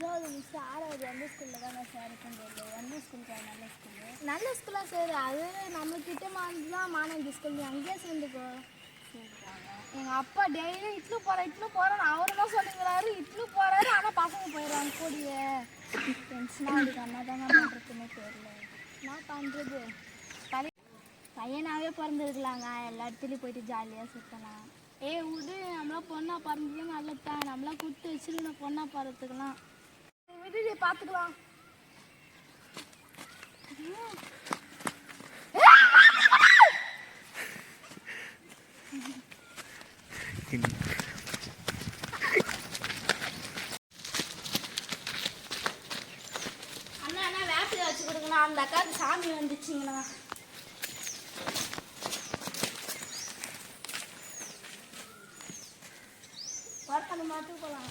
அஞ்சாவது மிஸ் ஆறாவது எந்த ஸ்கூலில் தான் சார் இருக்கும் எந்த ஸ்கூல் நல்ல ஸ்கூலு நல்ல ஸ்கூலாக சார். அது நம்ம கிட்ட வந்து தான் மாணவி ஸ்கூல் நீ அங்கேயே சேர்ந்துக்கோ. எங்கள் அப்பா டெய்லியும் இட்லு போகிறேன் இட்லு போகிறேன் அவரு தான் சொல்லுங்கிறாரு இட்லு போகிறாரு ஆனால் பசங்க போயிடுறாங்க கூடிய. டென்ஷனாக அதுக்கு அண்ணா தாங்க பண்ணுறதுன்னு தெரியல. என்ன பண்ணுறது பழைய பையனாகவே பிறந்திருக்கலாங்க. எல்லா இடத்துலையும் போயிட்டு ஜாலியாக சுற்றலாம் ஏய் விடு. நம்மளாம் பொண்ணா பிறந்தது நல்லதுதான். நம்மளாம் கொடுத்து வச்சிருக்கணும் பொண்ணாக பிறத்துக்கலாம் விடுடி பார்த்துக்கலாம் அண்ணா அண்ணா வேப்பில வச்சு கொடுங்கண்ணா. அந்த அக்காவுக்கு சாமி வந்துச்சுங்கண்ணா. வரக்கணும் மாட்டு போகலாம்.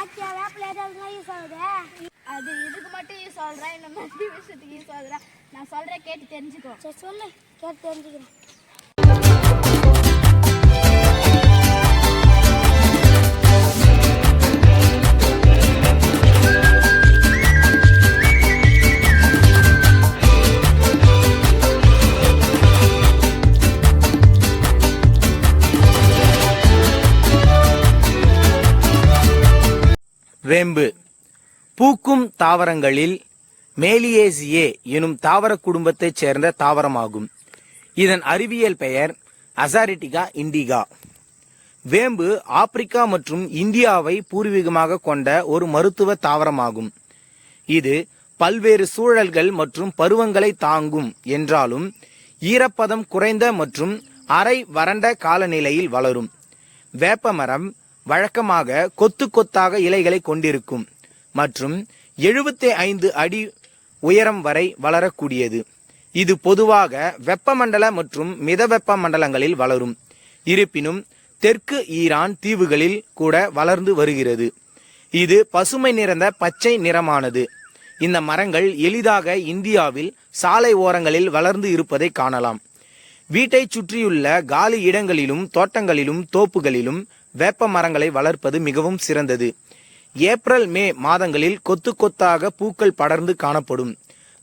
பாத்தியா வேப்பில ஏதாவது யூஸ் ஆகுது? அது இதுக்கு மட்டும் யூஸ் ஆகுறா இந்த மாதிரி விஷயத்துக்கு யூஸ் ஆகுறா நான் சொல்றேன் கேட்டு தெரிஞ்சுக்கோ. சரி சொல்லு. கேட்டு தெரிஞ்சுக்கிறேன். வேம்பு. பூக்கும் தாவரங்களில் மேலியேசியே எனும் தாவர குடும்பத்தைச் சேர்ந்த தாவரமாகும். இதன் அறிவியல் பெயர் அசாரிட்டிகா இண்டிகா. வேம்பு ஆப்பிரிக்கா மற்றும் இந்தியாவை பூர்வீகமாக கொண்ட ஒரு மருத்துவ தாவரமாகும். இது பல்வேறு சூழல்கள் மற்றும் பருவங்களை தாங்கும் என்றாலும் ஈரப்பதம் குறைந்த மற்றும் அரை வறண்ட காலநிலையில் வளரும். வேப்பமரம் வழக்கமாக கொத்து கொத்தாக இலைகளை கொண்டிருக்கும் மற்றும் 75 ஐந்து அடி உயரம் வரை வளரக்கூடியது. இது பொதுவாக வெப்பமண்டல மற்றும் மிதவெப்ப மண்டலங்களில் வளரும். இருப்பினும் தெற்கு ஈரான் தீவுகளில் கூட வளர்ந்து வருகிறது. இது பசுமை நிறைந்த பச்சை நிறமானது. இந்த மரங்கள் எளிதாக இந்தியாவில் சாலை ஓரங்களில் வளர்ந்து இருப்பதை காணலாம். வீட்டைச் சுற்றியுள்ள காலி இடங்களிலும் தோட்டங்களிலும் தோப்புகளிலும் வேப்ப மரங்களை வளர்ப்பது மிகவும் சிறந்தது. ஏப்ரல் மே மாதங்களில் கொத்து கொத்தாக பூக்கள் படர்ந்து காணப்படும்.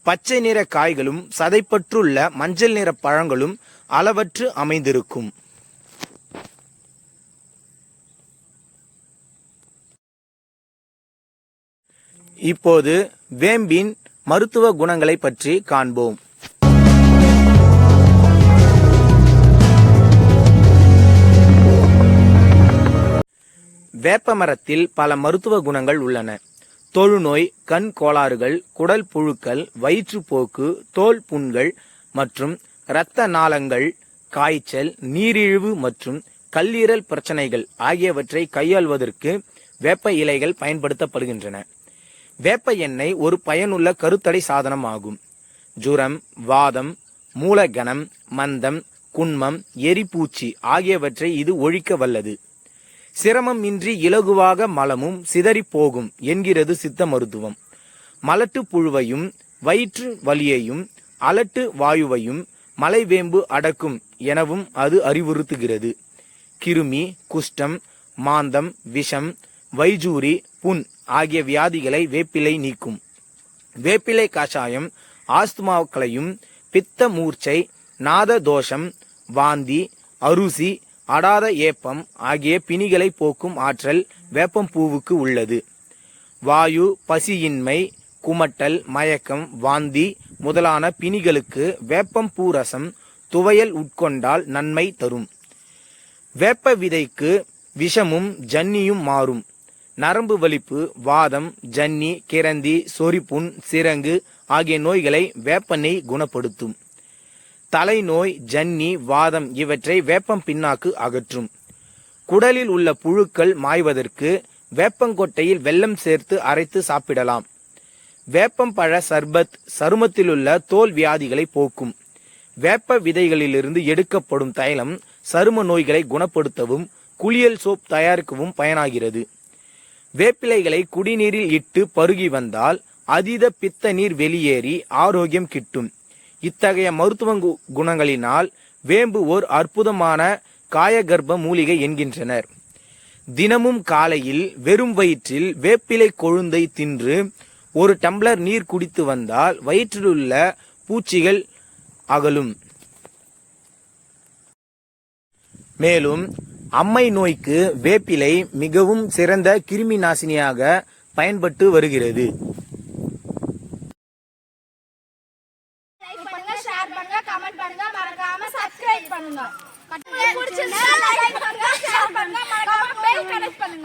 பச்சை நிற காய்களும் சதைப்பற்றுள்ள மஞ்சள் நிற பழங்களும் அளவற்று அமைந்திருக்கும். இப்போது வேம்பின் மருத்துவ குணங்களை பற்றி காண்போம். வேப்ப மரத்தில் பல மருத்துவ குணங்கள் உள்ளன. தொழுநோய் கண் கோளாறுகள் குடல் புழுக்கள் வயிற்றுப்போக்கு தோல் புண்கள் மற்றும் இரத்த நாளங்கள் காய்ச்சல் நீரிழிவு மற்றும் கல்லீரல் பிரச்சனைகள் ஆகியவற்றை கையாள்வதற்கு வேப்ப இலைகள் பயன்படுத்தப்படுகின்றன. வேப்ப எண்ணெய் ஒரு பயனுள்ள கருத்தடை சாதனம் ஆகும். ஜுரம் வாதம் மூலகணம் மந்தம் குன்மம் எரிப்பூச்சி ஆகியவற்றை இது ஒழிக்க வல்லது. சிரமம் இன்றி இலகுவாக மலமும் சிதறிப் போகும் என்கிறது சித்த மருத்துவம். மலட்டு புழுவையும் வயிற்று வலியையும் அலட்டு வாயுவையும் மலைவேம்பு அடக்கும் எனவும் அது அறிவுறுத்துகிறது. கிருமி குஷ்டம் மாந்தம் விஷம் வைஜூரி புண் ஆகிய வியாதிகளை வேப்பிலை நீக்கும். வேப்பிலை காஷாயம் ஆஸ்துமாக்களையும் பித்த மூர்ச்சை நாத தோஷம் வாந்தி அருசி அடாத ஏப்பம் ஆகிய பிணிகளை போக்கும் ஆற்றல் வேப்பம்பூவுக்கு உள்ளது. வாயு பசியின்மை குமட்டல் மயக்கம் வாந்தி முதலான பிணிகளுக்கு வேப்பம்பூ ரசம் துவையல் உட்கொண்டால் நன்மை தரும். வேப்ப விதைக்கு விஷமும் ஜன்னியும் மாறும். நரம்பு வலிப்பு வாதம் ஜன்னி கிரந்தி சொரிப்புண் சிரங்கு ஆகிய நோய்களை வேப்பெண்ணெய் குணப்படுத்தும். தலைநோய் ஜன்னி வாதம் இவற்றை வேப்பம் பின்னாக்கு அகற்றும். குடலில் உள்ள புழுக்கள் மாய்வதற்கு வேப்பங்கொட்டையில் வெல்லம் சேர்த்து அரைத்து சாப்பிடலாம். வேப்பம்பழ சர்பத் சருமத்திலுள்ள தோல் வியாதிகளை போக்கும். வேப்ப விதைகளிலிருந்து எடுக்கப்படும் தைலம் சரும நோய்களை குணப்படுத்தவும் குளியல் சோப் தயாரிக்கவும் பயனாகிறது. வேப்பிலைகளை குடிநீரில் இட்டு பருகி வந்தால் அதீத பித்த நீர் வெளியேறி ஆரோக்கியம் கிட்டும். இத்தகைய மருத்துவ கு- குணங்களினால் வேம்பு ஓர் அற்புதமான காயகர்ப்ப மூலிகை என்கின்றனர். தினமும் காலையில் வெறும் வயிற்றில் வேப்பிலை கொழுந்தை தின்று ஒரு டம்ளர் நீர் குடித்து வந்தால் வயிற்றிலுள்ள பூச்சிகள் அகலும். மேலும் அம்மை நோய்க்கு வேப்பிலை மிகவும் சிறந்த கிருமி நாசினியாக பயன்பட்டு வருகிறது. லைக் பண்ணுங்க பிடிச்சிருந்தா லைக் பண்ணுங்க ஷேர் பண்ணுங்க மறக்காம பெல் பண்ணுங்க